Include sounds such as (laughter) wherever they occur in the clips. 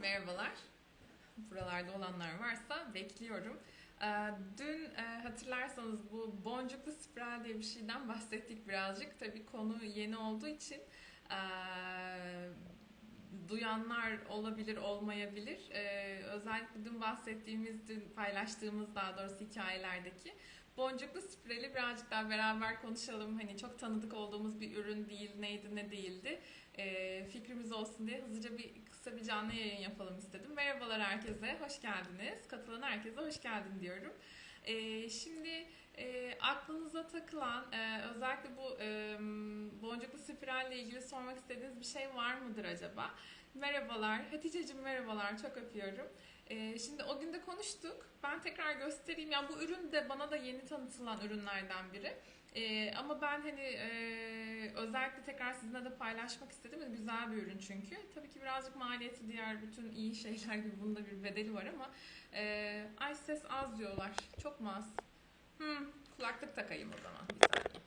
Merhabalar. Buralarda olanlar varsa bekliyorum. Ee, Dün e, hatırlarsanız bu boncuklu spiral diye bir şeyden bahsettik birazcık. Tabii konu yeni olduğu için e, duyanlar olabilir, olmayabilir. Ee, Özellikle dün bahsettiğimiz, dün paylaştığımız daha doğrusu hikayelerdeki boncuklu spirali birazcık daha beraber konuşalım. Hani çok tanıdık olduğumuz bir ürün değil, neydi ne değildi. Ee, fikrimiz olsun diye hızlıca bir kısa bir canlı yayın yapalım istedim. Merhabalar herkese, hoş geldiniz. Katılan herkese hoş geldin diyorum. Ee, şimdi e, aklınıza takılan, e, özellikle bu e, boncuklu spiralle ilgili sormak istediğiniz bir şey var mıdır acaba? Merhabalar, Hatice'cim merhabalar, çok öpüyorum. Ee, şimdi o gün de konuştuk. Ben tekrar göstereyim. Yani bu ürün de bana da yeni tanıtılan ürünlerden biri. Ee, ama ben hani e, özellikle tekrar sizinle de paylaşmak istedim. Güzel bir ürün çünkü. Tabii ki birazcık maliyeti diğer bütün iyi şeyler gibi bunun da bir bedeli var ama e, ay ses az diyorlar. Çok mu az? Hmm, kulaklık takayım o zaman. Bir saniye.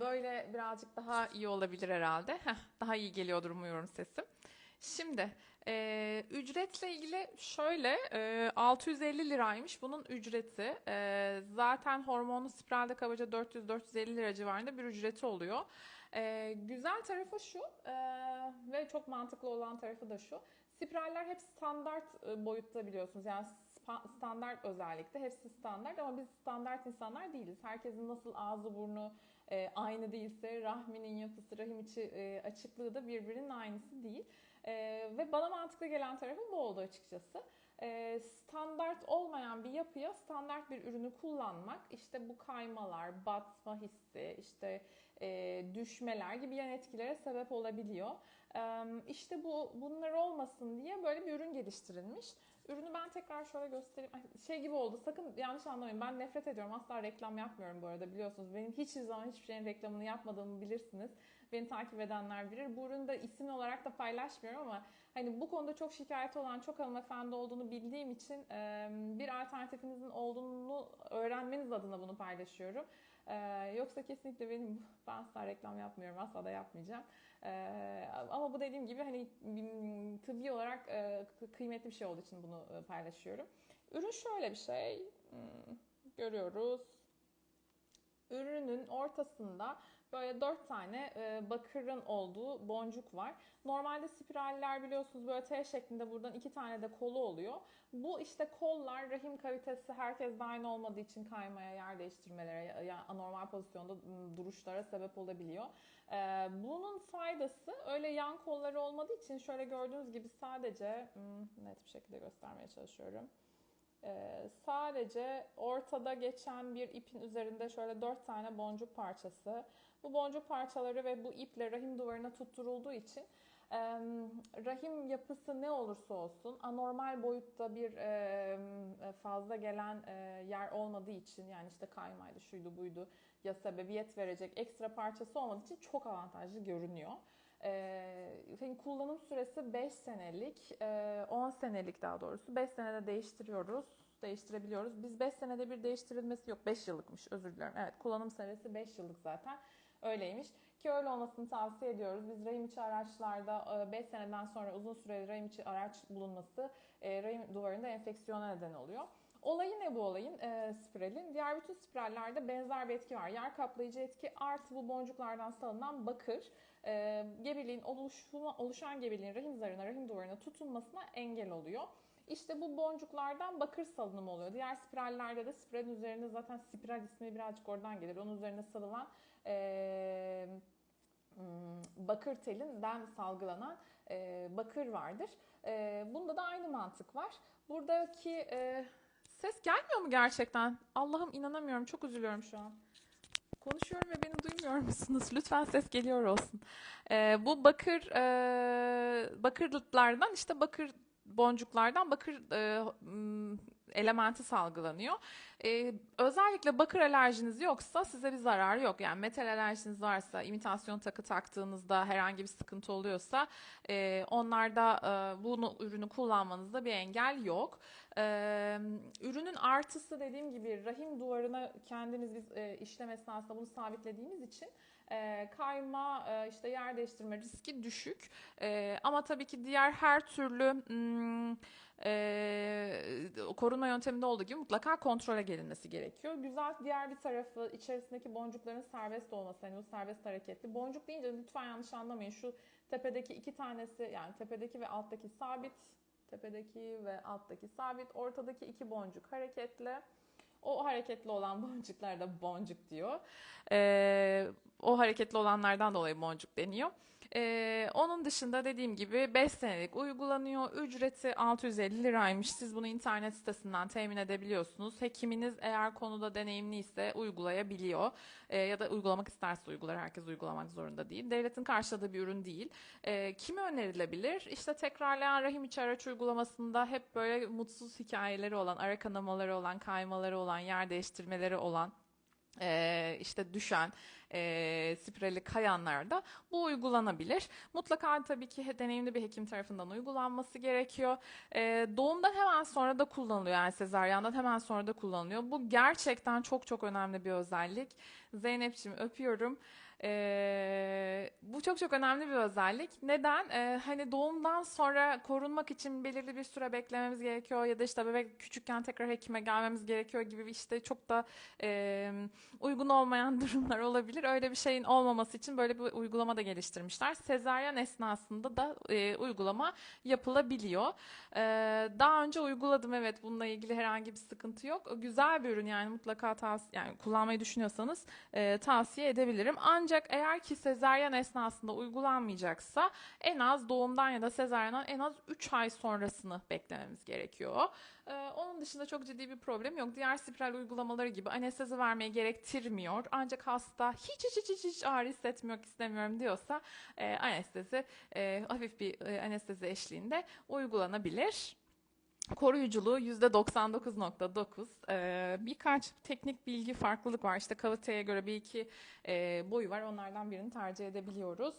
Böyle birazcık daha iyi olabilir herhalde. Heh, daha iyi geliyordur umuyorum sesim. Şimdi e, ücretle ilgili şöyle e, 650 liraymış bunun ücreti. E, zaten hormonlu spiralde kabaca 400-450 lira civarında bir ücreti oluyor. E, güzel tarafı şu e, ve çok mantıklı olan tarafı da şu. Spiraller hep standart boyutta biliyorsunuz. Yani standart özellikle hepsi standart ama biz standart insanlar değiliz. Herkesin nasıl ağzı burnu e, aynı değilse rahminin yapısı, rahim içi e, açıklığı da birbirinin aynısı değil. Ee, ve bana mantıklı gelen tarafı bu oldu açıkçası. Ee, standart olmayan bir yapıya standart bir ürünü kullanmak, işte bu kaymalar, batma hissi, işte e, düşmeler gibi yan etkilere sebep olabiliyor. Ee, işte bu bunlar olmasın diye böyle bir ürün geliştirilmiş. Ürünü ben tekrar şöyle göstereyim. Şey gibi oldu. Sakın yanlış anlamayın. Ben nefret ediyorum. Asla reklam yapmıyorum bu arada biliyorsunuz. Benim hiçbir zaman hiçbir şeyin reklamını yapmadığımı bilirsiniz. Beni takip edenler bilir. Bu ürünü de isim olarak da paylaşmıyorum ama hani bu konuda çok şikayet olan çok hanımefendi olduğunu bildiğim için bir alternatifinizin olduğunu öğrenmeniz adına bunu paylaşıyorum. Yoksa kesinlikle benim ben asla reklam yapmıyorum. Asla da yapmayacağım. Ama bu dediğim gibi hani tıbbi olarak kı- kıymetli bir şey olduğu için bunu paylaşıyorum. Ürün şöyle bir şey. Görüyoruz. Ürünün ortasında böyle dört tane e, bakırın olduğu boncuk var. Normalde spiraller biliyorsunuz böyle T şeklinde buradan iki tane de kolu oluyor. Bu işte kollar rahim kavitesi herkes aynı olmadığı için kaymaya, yer değiştirmelere, yani anormal pozisyonda m, duruşlara sebep olabiliyor. E, bunun faydası öyle yan kolları olmadığı için şöyle gördüğünüz gibi sadece hmm, net bir şekilde göstermeye çalışıyorum. Ee, sadece ortada geçen bir ipin üzerinde şöyle dört tane boncuk parçası. Bu boncuk parçaları ve bu iple rahim duvarına tutturulduğu için e, rahim yapısı ne olursa olsun anormal boyutta bir e, fazla gelen e, yer olmadığı için yani işte kaymaydı şuydu buydu ya sebebiyet verecek ekstra parçası olmadığı için çok avantajlı görünüyor. Ee, kullanım süresi 5 senelik, e, 10 senelik daha doğrusu. 5 senede değiştiriyoruz, değiştirebiliyoruz. Biz 5 senede bir değiştirilmesi yok, 5 yıllıkmış özür dilerim. Evet kullanım süresi 5 yıllık zaten öyleymiş. Ki öyle olmasını tavsiye ediyoruz. Biz rahim içi araçlarda 5 seneden sonra uzun süreli rahim içi araç bulunması e, rahim duvarında enfeksiyona neden oluyor. Olayı ne bu olayın e, spiralin? Diğer bütün spirallerde benzer bir etki var. Yer kaplayıcı etki artı bu boncuklardan salınan bakır e, gebeliğin oluşma, oluşan gebeliğin rahim zarına, rahim duvarına tutunmasına engel oluyor. İşte bu boncuklardan bakır salınımı oluyor. Diğer spirallerde de spiralin üzerinde zaten spiral ismi birazcık oradan gelir. Onun üzerine sarılan e, hmm, bakır telinden salgılanan e, bakır vardır. E, bunda da aynı mantık var. Buradaki e, ses gelmiyor mu gerçekten? Allah'ım inanamıyorum. Çok üzülüyorum şu an. Konuşuyorum ve beni duymuyor musunuz? (laughs) Lütfen ses geliyor olsun. Ee, bu bakır e, bakırlıklardan işte bakır boncuklardan bakır e, elementi salgılanıyor. Ee, özellikle bakır alerjiniz yoksa size bir zararı yok. Yani metal alerjiniz varsa, imitasyon takı taktığınızda herhangi bir sıkıntı oluyorsa e, onlarda e, bunu ürünü kullanmanızda bir engel yok. Ee, ürünün artısı dediğim gibi rahim duvarına kendimiz biz e, işlem esnasında bunu sabitlediğimiz için e, kayma, e, işte yer değiştirme riski düşük. E, ama tabii ki diğer her türlü hmm, e, korunma yönteminde olduğu gibi mutlaka kontrole gelinmesi gerekiyor. Güzel diğer bir tarafı içerisindeki boncukların serbest olması. Hani bu serbest hareketli. Boncuk deyince lütfen yanlış anlamayın. Şu tepedeki iki tanesi yani tepedeki ve alttaki sabit. Tepedeki ve alttaki sabit. Ortadaki iki boncuk hareketli. O hareketli olan (laughs) boncuklar da boncuk diyor. Ee, o hareketli olanlardan dolayı boncuk deniyor. Ee, onun dışında dediğim gibi 5 senelik uygulanıyor. Ücreti 650 liraymış. Siz bunu internet sitesinden temin edebiliyorsunuz. Hekiminiz eğer konuda deneyimliyse uygulayabiliyor. Ee, ya da uygulamak isterse uygular. Herkes uygulamak zorunda değil. Devletin karşıladığı bir ürün değil. Ee, kime önerilebilir? İşte tekrarlayan rahim içi araç uygulamasında hep böyle mutsuz hikayeleri olan, ara kanamaları olan, kaymaları olan, yer değiştirmeleri olan ee, işte düşen, e, spirali kayanlarda bu uygulanabilir. Mutlaka tabii ki deneyimli bir hekim tarafından uygulanması gerekiyor. Ee, doğumdan hemen sonra da kullanılıyor yani sezaryandan hemen sonra da kullanılıyor. Bu gerçekten çok çok önemli bir özellik. Zeynep'ciğim öpüyorum. Ee, bu çok çok önemli bir özellik. Neden? Ee, hani doğumdan sonra korunmak için belirli bir süre beklememiz gerekiyor ya da işte bebek küçükken tekrar hekime gelmemiz gerekiyor gibi işte çok da e, uygun olmayan (laughs) durumlar olabilir. Öyle bir şeyin olmaması için böyle bir uygulama da geliştirmişler. Sezaryen esnasında da e, uygulama yapılabiliyor. Ee, daha önce uyguladım evet bununla ilgili herhangi bir sıkıntı yok. Güzel bir ürün yani mutlaka yani kullanmayı düşünüyorsanız e, tavsiye edebilirim. Ancak eğer ki sezaryen esnasında uygulanmayacaksa en az doğumdan ya da sezaryendan en az 3 ay sonrasını beklememiz gerekiyor. Ee, onun dışında çok ciddi bir problem yok. Diğer spiral uygulamaları gibi anestezi vermeye gerektirmiyor. Ancak hasta hiç hiç hiç hiç, hiç ağrı hissetmiyor istemiyorum diyorsa e, anestezi e, hafif bir e, anestezi eşliğinde uygulanabilir. Koruyuculuğu %99.9. Ee, birkaç teknik bilgi farklılık var. İşte kaviteye göre bir iki e, boyu var. Onlardan birini tercih edebiliyoruz.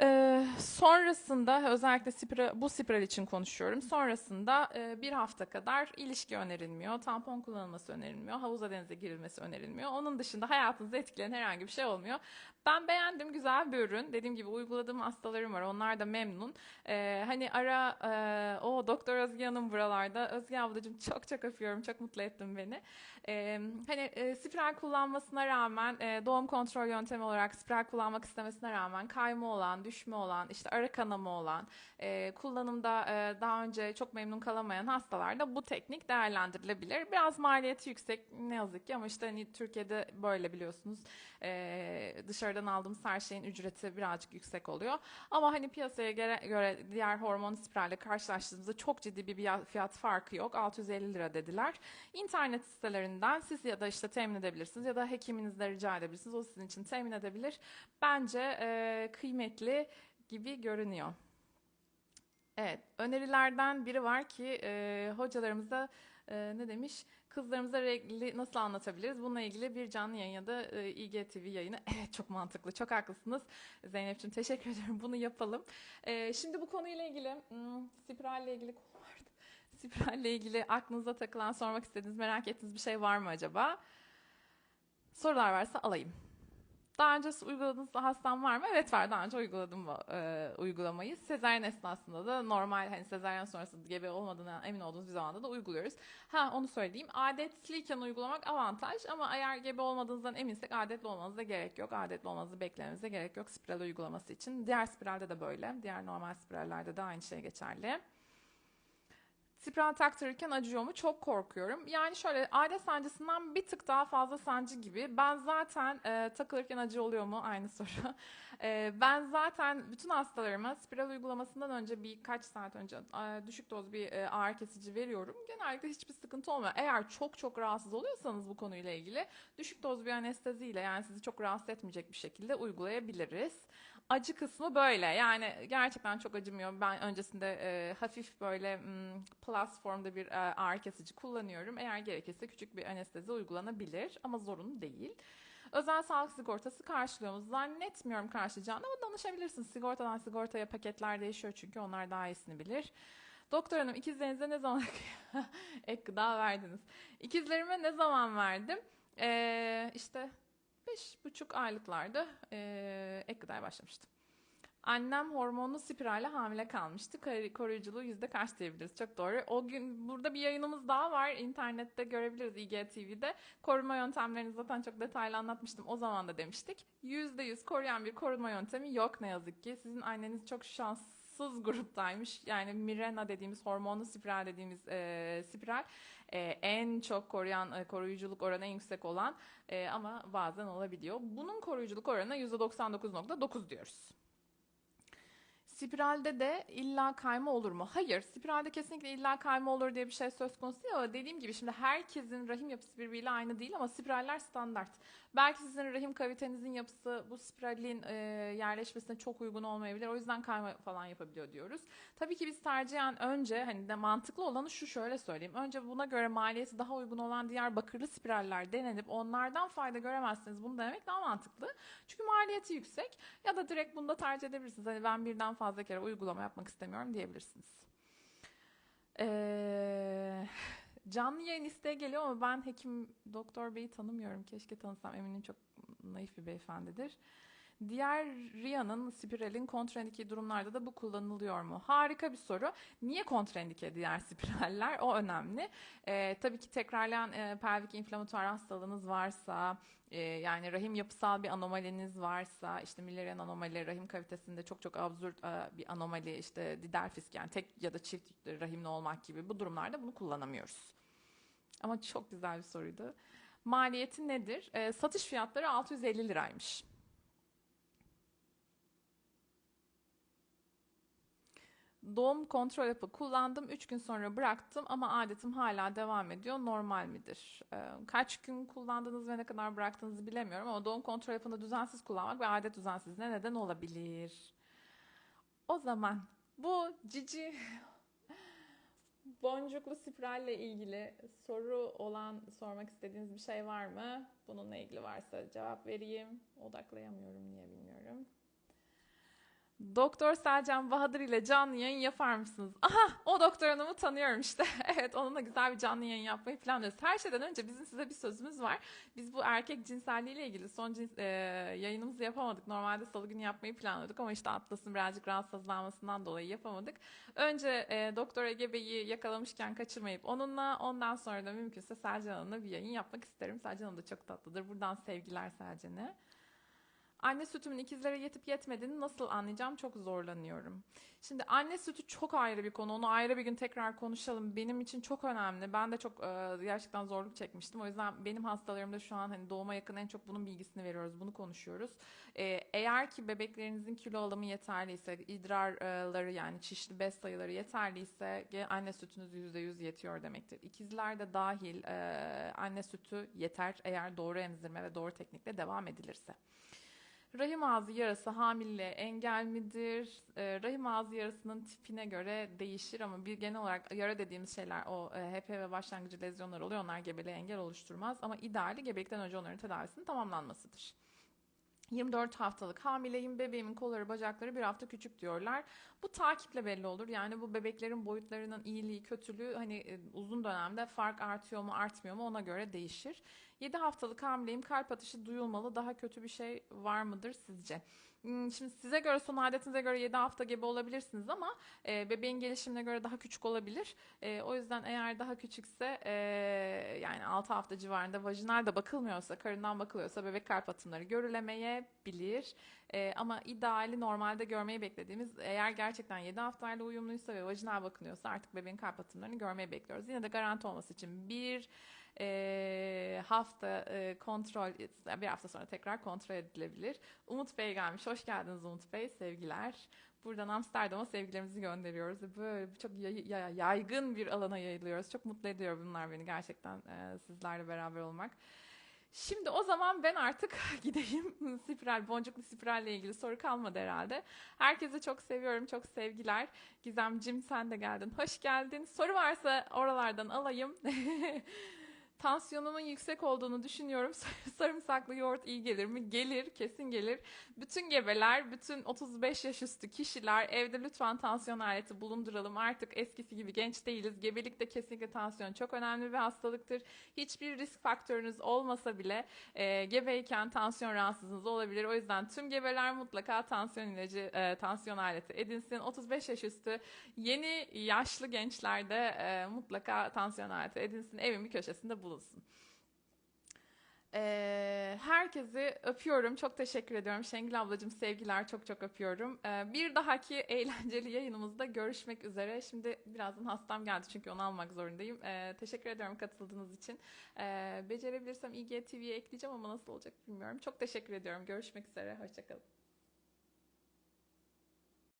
Ee, sonrasında özellikle spiral, bu spiral için konuşuyorum. Sonrasında e, bir hafta kadar ilişki önerilmiyor, tampon kullanılması önerilmiyor, havuza denize girilmesi önerilmiyor. Onun dışında hayatınızı etkileyen herhangi bir şey olmuyor. Ben beğendim, güzel bir ürün. Dediğim gibi uyguladığım hastalarım var, onlar da memnun. Ee, hani ara, e, o Doktor Özge Hanım buralarda. Özge ablacığım çok çok öpüyorum, çok mutlu ettin beni. Ee, hani e, spiral kullanmasına rağmen, e, doğum kontrol yöntemi olarak spiral kullanmak istemesine rağmen kayma olan, düşme olan, işte ara kanama olan, e, kullanımda e, daha önce çok memnun kalamayan hastalarda bu teknik değerlendirilebilir. Biraz maliyeti yüksek ne yazık ki ama işte hani Türkiye'de böyle biliyorsunuz e, dışarıdan aldığımız her şeyin ücreti birazcık yüksek oluyor. Ama hani piyasaya göre, göre diğer hormon spiralle karşılaştığımızda çok ciddi bir fiyat farkı yok. 650 lira dediler. İnternet sitelerinden siz ya da işte temin edebilirsiniz ya da hekiminizle rica edebilirsiniz. O sizin için temin edebilir. Bence e, kıymetli gibi görünüyor. Evet, önerilerden biri var ki e, hocalarımıza e, ne demiş? Kızlarımıza regli nasıl anlatabiliriz? Bununla ilgili bir canlı yayın ya da e, IGTV yayını. Evet çok mantıklı, çok haklısınız. Zeynep'ciğim teşekkür ederim. Bunu yapalım. E, şimdi bu konuyla ilgili, hmm, spiralle ilgili konu vardı. Spiralle ilgili aklınıza takılan, sormak istediğiniz, merak ettiğiniz bir şey var mı acaba? Sorular varsa alayım. Daha önce uyguladığınız hastam var mı? Evet var. Daha önce uyguladım e, uygulamayı. Sezaryen esnasında da normal hani sezaryen sonrası gebe olmadığına emin olduğunuz bir zamanda da uyguluyoruz. Ha onu söyleyeyim. Adetliyken uygulamak avantaj ama eğer gebe olmadığınızdan eminsek adetli olmanıza gerek yok. Adetli olmanızı beklemenize gerek yok spiral uygulaması için. Diğer spiralde de böyle. Diğer normal spirallerde de aynı şey geçerli. Spiral taktırırken acıyor mu? Çok korkuyorum. Yani şöyle adet sancısından bir tık daha fazla sancı gibi. Ben zaten e, takılırken acı oluyor mu? Aynı soru. (laughs) e, ben zaten bütün hastalarıma spiral uygulamasından önce birkaç saat önce e, düşük doz bir e, ağrı kesici veriyorum. Genellikle hiçbir sıkıntı olmuyor. Eğer çok çok rahatsız oluyorsanız bu konuyla ilgili düşük doz bir anesteziyle yani sizi çok rahatsız etmeyecek bir şekilde uygulayabiliriz acı kısmı böyle. Yani gerçekten çok acımıyor. Ben öncesinde e, hafif böyle m, plus formda bir e, ağrı kesici kullanıyorum. Eğer gerekirse küçük bir anestezi uygulanabilir ama zorunlu değil. Özel sağlık sigortası karşılıyor mu? Zannetmiyorum karşılayacağını ama danışabilirsiniz. Sigortadan sigortaya paketler değişiyor çünkü onlar daha iyisini bilir. Doktor hanım ikizlerinize ne zaman (laughs) ek gıda verdiniz? İkizlerime ne zaman verdim? Ee, işte beş buçuk aylıklarda e, ek gıdaya başlamıştım. Annem hormonlu spiralle hamile kalmıştı. Koruyuculuğu yüzde kaç diyebiliriz? Çok doğru. O gün burada bir yayınımız daha var. İnternette görebiliriz IGTV'de. Koruma yöntemlerini zaten çok detaylı anlatmıştım. O zaman da demiştik. Yüzde yüz koruyan bir koruma yöntemi yok ne yazık ki. Sizin anneniz çok şanssız gruptaymış. Yani Mirena dediğimiz hormonlu spiral dediğimiz e, spiral e, en çok koruyan e, koruyuculuk oranı en yüksek olan e, ama bazen olabiliyor. Bunun koruyuculuk oranı %99.9 diyoruz. Spiralde de illa kayma olur mu? Hayır. Spiralde kesinlikle illa kayma olur diye bir şey söz konusu değil ama dediğim gibi şimdi herkesin rahim yapısı birbiriyle aynı değil ama spiraller standart. Belki sizin rahim kavitenizin yapısı bu spiralin e, yerleşmesine çok uygun olmayabilir. O yüzden kayma falan yapabiliyor diyoruz. Tabii ki biz tercihen önce hani de mantıklı olanı şu şöyle söyleyeyim. Önce buna göre maliyeti daha uygun olan diğer bakırlı spiraller denenip onlardan fayda göremezseniz bunu denemek daha mantıklı. Çünkü maliyeti yüksek ya da direkt bunu da tercih edebilirsiniz. Hani ben birden fazla kere uygulama yapmak istemiyorum diyebilirsiniz. Ee, (laughs) canlı yayın isteği geliyor ama ben hekim doktor beyi tanımıyorum. Keşke tanısam. Eminim çok naif bir beyefendidir. Diğer RIA'nın, spiralin kontraindike durumlarda da bu kullanılıyor mu? Harika bir soru. Niye kontraindike diğer (laughs) spiraller? O önemli. Ee, tabii ki tekrarlayan e, pelvik inflamatuar hastalığınız varsa, e, yani rahim yapısal bir anomaliniz varsa, işte Müllerian anomali, rahim kavitesinde çok çok absürt e, bir anomali, işte didelfisk yani tek ya da çift rahimli olmak gibi bu durumlarda bunu kullanamıyoruz. Ama çok güzel bir soruydu. Maliyeti nedir? E, satış fiyatları 650 liraymış. Doğum kontrol hapı kullandım. 3 gün sonra bıraktım ama adetim hala devam ediyor. Normal midir? Ee, kaç gün kullandınız ve ne kadar bıraktığınızı bilemiyorum ama doğum kontrol hapını düzensiz kullanmak ve adet düzensizliğine neden olabilir. O zaman bu cici (laughs) boncuklu spiralle ilgili soru olan sormak istediğiniz bir şey var mı? Bununla ilgili varsa cevap vereyim. Odaklayamıyorum niye bilmiyorum. Doktor Selcan Bahadır ile canlı yayın yapar mısınız? Aha o doktor hanımı tanıyorum işte. (laughs) evet onunla güzel bir canlı yayın yapmayı planlıyoruz. Her şeyden önce bizim size bir sözümüz var. Biz bu erkek cinselliği ile ilgili son cins, e, yayınımızı yapamadık. Normalde salı günü yapmayı planlıyorduk ama işte Atlas'ın birazcık rahatsızlanmasından dolayı yapamadık. Önce e, Doktor Ege Bey'i yakalamışken kaçırmayıp onunla ondan sonra da mümkünse Selcan Hanım'la bir yayın yapmak isterim. Selcan Hanım da çok tatlıdır. Buradan sevgiler Selcan'e. Anne sütümün ikizlere yetip yetmediğini nasıl anlayacağım çok zorlanıyorum. Şimdi anne sütü çok ayrı bir konu. Onu ayrı bir gün tekrar konuşalım. Benim için çok önemli. Ben de çok e, gerçekten zorluk çekmiştim. O yüzden benim hastalarımda şu an hani doğuma yakın en çok bunun bilgisini veriyoruz. Bunu konuşuyoruz. E, eğer ki bebeklerinizin kilo alımı yeterliyse, idrarları yani çişli bez sayıları yeterliyse anne sütünüz %100 yetiyor demektir. İkizler de dahil e, anne sütü yeter eğer doğru emzirme ve doğru teknikle devam edilirse. Rahim ağzı yarası hamile engel midir? E, rahim ağzı yarasının tipine göre değişir ama bir genel olarak yara dediğimiz şeyler o e, HPV başlangıcı lezyonlar oluyor. Onlar gebeliğe engel oluşturmaz ama ideali gebelikten önce onların tedavisinin tamamlanmasıdır. 24 haftalık hamileyim, bebeğimin kolları bacakları bir hafta küçük diyorlar. Bu takiple belli olur. Yani bu bebeklerin boyutlarının iyiliği, kötülüğü hani e, uzun dönemde fark artıyor mu, artmıyor mu ona göre değişir. 7 haftalık hamileyim, kalp atışı duyulmalı. Daha kötü bir şey var mıdır sizce? Hmm, şimdi size göre son adetinize göre 7 hafta gebe olabilirsiniz ama e, bebeğin gelişimine göre daha küçük olabilir. E, o yüzden eğer daha küçükse e, yani 6 hafta civarında vajinal da bakılmıyorsa, karından bakılıyorsa bebek kalp atımları görülemeyebilir. E, ama ideali normalde görmeyi beklediğimiz eğer gerçekten 7 haftayla uyumluysa ve vajinal bakılıyorsa artık bebeğin kalp atımlarını görmeyi bekliyoruz. Yine de garanti olması için bir e, hafta e, kontrol bir hafta sonra tekrar kontrol edilebilir. Umut Bey gelmiş. Hoş geldiniz Umut Bey. Sevgiler. Buradan Amsterdam'a sevgilerimizi gönderiyoruz. Böyle çok yaygın bir alana yayılıyoruz. Çok mutlu ediyor bunlar beni gerçekten e, sizlerle beraber olmak. Şimdi o zaman ben artık (laughs) gideyim. Spiral, boncuklu spiralle ilgili soru kalmadı herhalde. Herkese çok seviyorum. Çok sevgiler. Gizemcim sen de geldin. Hoş geldin. Soru varsa oralardan alayım. (laughs) Tansiyonumun yüksek olduğunu düşünüyorum. (laughs) Sarımsaklı yoğurt iyi gelir mi? Gelir, kesin gelir. Bütün gebeler, bütün 35 yaş üstü kişiler evde lütfen tansiyon aleti bulunduralım. Artık eskisi gibi genç değiliz. Gebelikte kesinlikle tansiyon çok önemli bir hastalıktır. Hiçbir risk faktörünüz olmasa bile e, gebeyken tansiyon rahatsızlığınız olabilir. O yüzden tüm gebeler mutlaka tansiyon ilacı, e, tansiyon aleti edinsin. 35 yaş üstü yeni yaşlı gençlerde e, mutlaka tansiyon aleti edinsin. Evin bir köşesinde bulunsun. Ee, herkesi öpüyorum. Çok teşekkür ediyorum. Şengül ablacığım sevgiler. Çok çok öpüyorum. Ee, bir dahaki (laughs) eğlenceli yayınımızda görüşmek üzere. Şimdi birazdan hastam geldi çünkü onu almak zorundayım. Ee, teşekkür ediyorum katıldığınız için. Ee, becerebilirsem IGTV'ye ekleyeceğim ama nasıl olacak bilmiyorum. Çok teşekkür ediyorum. Görüşmek üzere. Hoşçakalın.